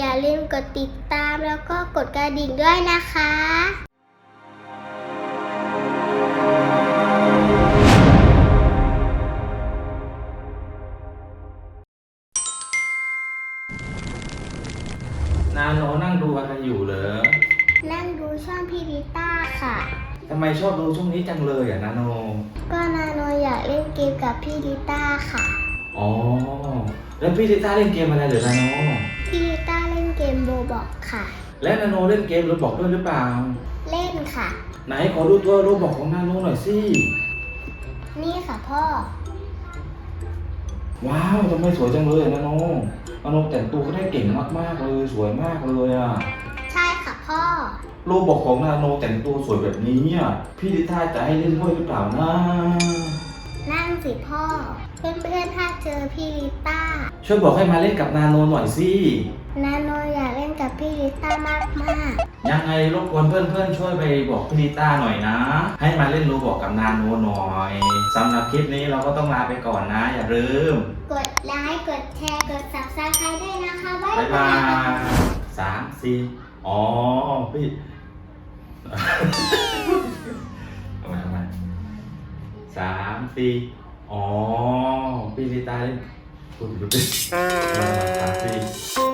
อย่าลืมกดติดตามแล้วก็กดกระดิ่งด้วยนะคะนาโนนั่งดูอะไรอยู่เหรอ นั่งดูช่องพี่ลิต้าค่ะ ทำไมชอบดูช่วงนี้จังเลยอะนาโน ก็นาโนอยากเล่นเกมกับพี่ลิต้าค่ะ อ๋อ แล้วพี่ลิต้าเล่นเกมอะไรเหรอนาโน พี่ลิต้าเล่นเกมโบบอกค่ะ และนาโนเล่นเกมโรบอกด้วยหรือเปล่า เล่นค่ะ ไหนขอดูตัวโรบอกของนาโนหน่อยสิ นี่ค่ะพ่อ ว้าวทำไมสวยจังเลยอะนาโนนาโนแต่งตัวก็ได้เก่งมากๆเลยสวยมากเลยอะ ใช่ค่ะพ่อ โรบอกของนาโนแต่งตัวสวยแบบนี้อะพี่ลิต้าจะให้เล่นด้วยหรือเปล่านะ นั่งสิพ่อ เพื่อนๆถ้าเจอพี่ลิต้า ช่วยบอกให้มาเล่นกับนาโนหน่อยสิ นาโนอยา กเล่นกับพี่ลิต้ามากมากยังไงรบกวนเพื่อนๆช่วยไปบอกพี่ลิต้าหน่อยนะ ให้มาเล่นโรบอกกับนาโนหน่อยสำหรับคลิปนี้เราก็ต้องลาไปก่อนนะ อย่าลืมๆกดไลค์กดแชร์กด subscribe ด้วยนะคะบ๊ายบ๊ายบาบายยสามสี่อ๋อพี่ทำไมทำไมสามสี่อ๋อพี่ลิต้าเล่นพูดผิดพูดผิดสามสี่